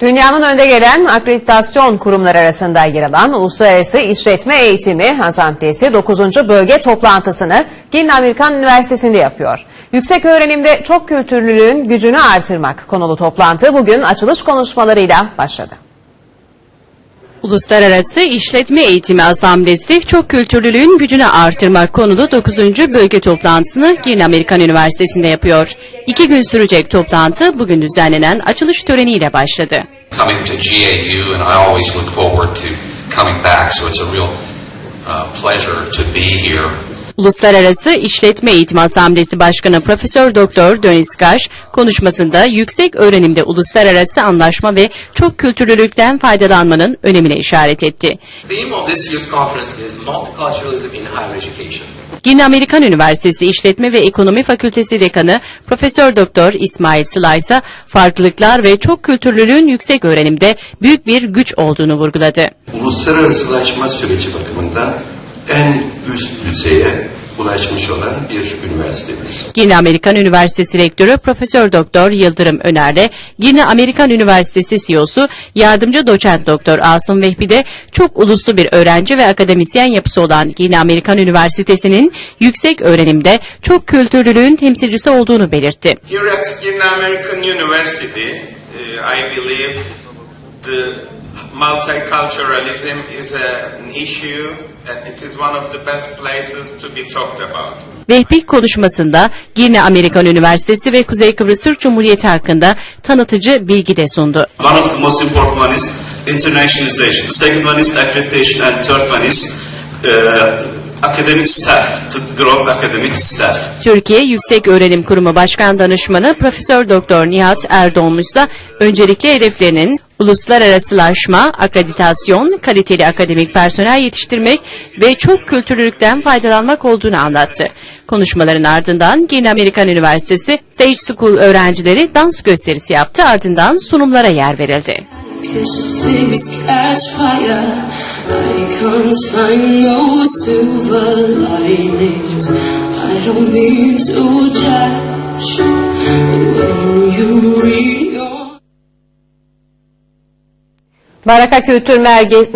Dünyanın önde gelen akreditasyon kurumları arasında yer alan Uluslararası İşletme Eğitimi Asamblesi 9. bölge toplantısını Gilin Amerikan Üniversitesi'nde yapıyor. Yüksek öğrenimde çok kültürlülüğün gücünü artırmak konulu toplantı bugün açılış konuşmalarıyla başladı. Uluslararası İşletme Eğitimi Asamblesi çok kültürlülüğün gücünü artırmak konulu 9. bölge toplantısını Girne Amerikan Üniversitesi'nde yapıyor. İki gün sürecek toplantı bugün düzenlenen açılış töreniyle başladı. coming back. So it's a uh. Uluslararası İşletme Eğitimi Asamblesi Başkanı Profesör Doktor Dönis Kaş konuşmasında yüksek öğrenimde uluslararası anlaşma ve çok kültürlülükten faydalanmanın önemine işaret etti. Gine Amerikan Üniversitesi İşletme ve Ekonomi Fakültesi Dekanı Profesör Doktor İsmail Sıla ise farklılıklar ve çok kültürlülüğün yüksek öğrenimde büyük bir güç olduğunu vurguladı. uluslararasılaşma süreci bakımından en üst düzeye ulaşmış olan bir üniversitemiz. Gine Amerikan Üniversitesi Rektörü Profesör Doktor Yıldırım Öner'le Gine Amerikan Üniversitesi CEO'su Yardımcı Doçent Doktor Asım Vehbi de çok uluslu bir öğrenci ve akademisyen yapısı olan Gine Amerikan Üniversitesi'nin yüksek öğrenimde çok kültürlülüğün temsilcisi olduğunu belirtti. Here at Girne American University, uh, I believe the multiculturalism is a- an issue and it is one of the best places to be talked about. Vehbi konuşmasında Girne Amerikan Üniversitesi ve Kuzey Kıbrıs Türk Cumhuriyeti hakkında tanıtıcı bilgi de sundu. One of the most important one is internationalization. The second one is accreditation, and third one is uh, academic staff to grow academic staff. Türkiye Yüksek Öğrenim Kurumu Başkan Danışmanı Profesör Doktor Nihat Erdoğmuş ise öncelikli hedeflerinin uluslararasılaşma, akreditasyon, kaliteli akademik personel yetiştirmek ve çok kültürlülükten faydalanmak olduğunu anlattı. Konuşmaların ardından Girne Amerikan Üniversitesi Stage School öğrencileri dans gösterisi yaptı ardından sunumlara yer verildi. Can't find no silver linings. I don't mean to judge, but when you read your Baraka Kültür Merkezi